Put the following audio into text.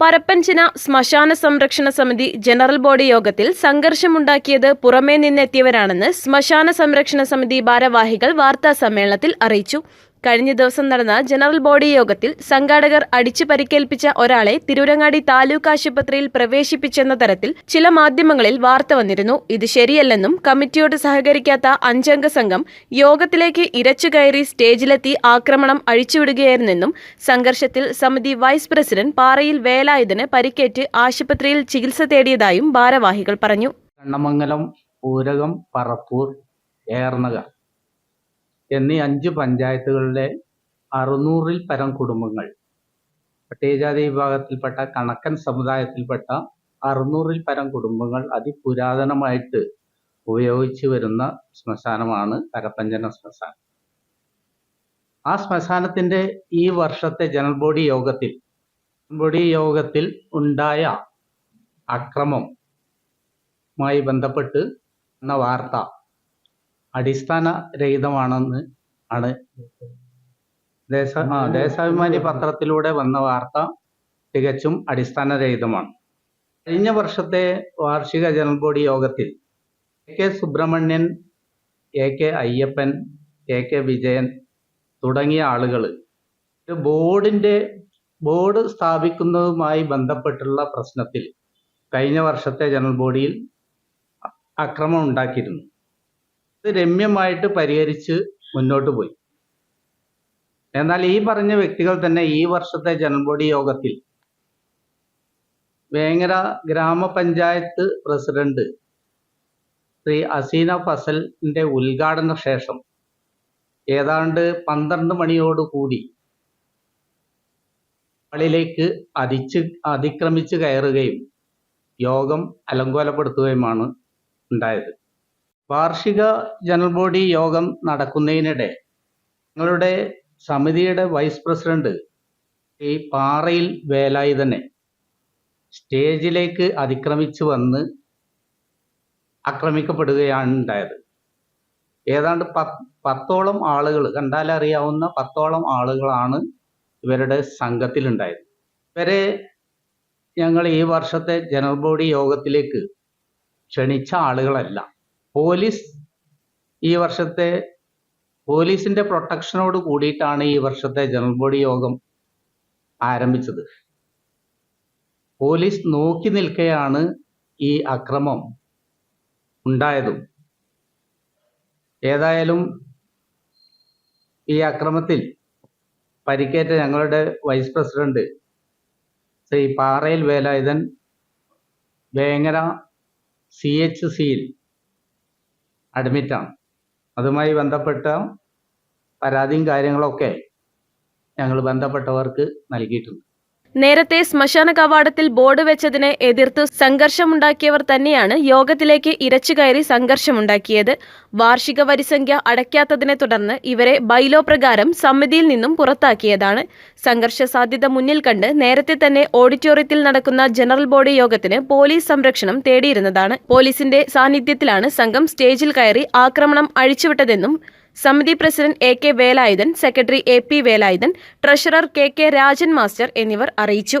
പരപ്പഞ്ചിന ശ്മശാന സംരക്ഷണ സമിതി general body യോഗത്തിൽ സംഘർഷമുണ്ടാക്കിയത് പുറമേ നിന്നെത്തിയവരാണെന്ന് ശ്മശാന സംരക്ഷണ സമിതി ഭാരവാഹികൾ വാർത്താ സമ്മേളനത്തിൽ അറിയിച്ചു കഴിഞ്ഞ ദിവസം നടന്ന ജനറൽ ബോഡി യോഗത്തിൽ സംഘാടകർ അടിച്ചു പരിക്കേൽപ്പിച്ച ഒരാളെ തിരൂരങ്ങാടി താലൂക്ക് ആശുപത്രിയിൽ പ്രവേശിപ്പിച്ചെന്ന തരത്തിൽ ചില മാധ്യമങ്ങളിൽ വാർത്ത വന്നിരുന്നു. ഇത് ശരിയല്ലെന്നും കമ്മിറ്റിയോട് സഹകരിക്കാത്ത അഞ്ചംഗ സംഘം യോഗത്തിലേക്ക് ഇരച്ചു കയറി സ്റ്റേജിലെത്തി ആക്രമണം അഴിച്ചുവിടുകയായിരുന്നെന്നും സംഘർഷത്തിൽ സമിതി വൈസ് പ്രസിഡന്റ് പാറയിൽ വേലായുധന് പരിക്കേറ്റ് ആശുപത്രിയിൽ ചികിത്സ തേടിയതായും ഭാരവാഹികൾ പറഞ്ഞു. കണ്ണമംഗലം പൂരകം പറപ്പൂർ ഏർനഗർ എന്നീ അഞ്ച് പഞ്ചായത്തുകളിലെ അറുന്നൂറിൽ പരം കുടുംബങ്ങൾ പട്ടികജാതി വിഭാഗത്തിൽപ്പെട്ട കണക്കൻ സമുദായത്തിൽപ്പെട്ട അറുന്നൂറിൽ പരം കുടുംബങ്ങൾ അതിപുരാതനമായിട്ട് ഉപയോഗിച്ചു വരുന്ന ശ്മശാനമാണ് കരപ്പഞ്ചന ശ്മശാനം. ആ ശ്മശാനത്തിന്റെ ഈ വർഷത്തെ ജനറൽ ബോഡി യോഗത്തിൽ ബോഡി യോഗത്തിൽ ഉണ്ടായ അക്രമം മായി ബന്ധപ്പെട്ട് എന്ന വാർത്ത അടിസ്ഥാന രഹിതമാണെന്ന് ആണ്. ദേശ ആ ദേശാഭിമാനി പത്രത്തിലൂടെ വന്ന വാർത്ത തികച്ചും അടിസ്ഥാനരഹിതമാണ്. കഴിഞ്ഞ വർഷത്തെ വാർഷിക ജനറൽ ബോഡി യോഗത്തിൽ A K Subrahmanyan A K Ayyappan A K Vijayan തുടങ്ങിയ ആളുകൾ ബോർഡിന്റെ ബോർഡ് സ്ഥാപിക്കുന്നതുമായി ബന്ധപ്പെട്ടുള്ള പ്രശ്നത്തിൽ കഴിഞ്ഞ വർഷത്തെ ജനറൽ ബോഡിയിൽ അക്രമം ഉണ്ടാക്കിയിരുന്നു. ഇത് രമ്യമായിട്ട് പരിഹരിച്ച് മുന്നോട്ട് പോയി. എന്നാൽ ഈ പറഞ്ഞ വ്യക്തികൾ തന്നെ ഈ വർഷത്തെ ജനറൽ യോഗത്തിൽ വേങ്ങര ഗ്രാമപഞ്ചായത്ത് പ്രസിഡന്റ് ശ്രീ അസീന ഫസലിന്റെ ഉദ്ഘാടന ശേഷം ഏതാണ്ട് പന്ത്രണ്ട് മണിയോടുകൂടി ളിലേക്ക് അതിച്ച് അതിക്രമിച്ച് കയറുകയും യോഗം അലങ്കോലപ്പെടുത്തുകയുമാണ് ഉണ്ടായത്. വാർഷിക ജനറൽ ബോഡി യോഗം നടക്കുന്നതിനിടെ നിങ്ങളുടെ സമിതിയുടെ വൈസ് പ്രസിഡന്റ് ഈ പാറയിൽ വേലായി തന്നെ സ്റ്റേജിലേക്ക് അതിക്രമിച്ചു വന്ന് ആക്രമിക്കപ്പെടുകയാണ് ഉണ്ടായത്. ഏതാണ്ട് പത്ത് പത്തോളം ആളുകൾ കണ്ടാലറിയാവുന്ന പത്തോളം ആളുകളാണ് ഇവരുടെ സംഘത്തിലുണ്ടായത്. ഇവരെ ഞങ്ങൾ ഈ വർഷത്തെ ജനറൽ ബോഡി യോഗത്തിലേക്ക് ക്ഷണിച്ച ആളുകളല്ല. പോലീസ് ഈ വർഷത്തെ പോലീസിന്റെ പ്രൊട്ടക്ഷനോട് കൂടിയിട്ടാണ് ഈ വർഷത്തെ ജനറൽ ബോഡി യോഗം ആരംഭിച്ചത്. പോലീസ് നോക്കി നിൽക്കെയാണ് ഈ അക്രമം ഉണ്ടായതും. ഏതായാലും ഈ അക്രമത്തിൽ പരിക്കേറ്റ ഞങ്ങളുടെ വൈസ് പ്രസിഡന്റ് ശ്രീ പാറയിൽ വേലായുധൻ വേങ്ങര സി എച്ച് സിയിൽ അഡ്മിറ്റാണ് അതുമായി ബന്ധപ്പെട്ട പരാതിയും കാര്യങ്ങളൊക്കെ ഞങ്ങൾ ബന്ധപ്പെട്ടവർക്ക് നൽകിയിട്ടുണ്ട്. നേരത്തെ ശ്മശാന കവാടത്തിൽ ബോർഡ് വെച്ചതിനെ എതിർത്ത് സംഘർഷമുണ്ടാക്കിയവർ തന്നെയാണ് യോഗത്തിലേക്ക് ഇരച്ചുകയറി സംഘർഷമുണ്ടാക്കിയത്. വാർഷിക വരിസംഖ്യ അടയ്ക്കാത്തതിനെ തുടർന്ന് ഇവരെ ബൈലോ പ്രകാരം സമിതിയിൽ നിന്നും പുറത്താക്കിയതാണ്. സംഘർഷ സാധ്യത മുന്നിൽ കണ്ട് നേരത്തെ തന്നെ ഓഡിറ്റോറിയത്തിൽ നടക്കുന്ന ജനറൽ ബോഡി യോഗത്തിന് പോലീസ് സംരക്ഷണം തേടിയിരുന്നതാണ്. പോലീസിന്റെ സാന്നിധ്യത്തിലാണ് സംഘം സ്റ്റേജിൽ കയറി ആക്രമണം അഴിച്ചുവിട്ടതെന്നും സമിതി president A K Velayudhan secretary A P Velayudhan treasurer K K Rajan master എന്നിവർ അറിയിച്ചു.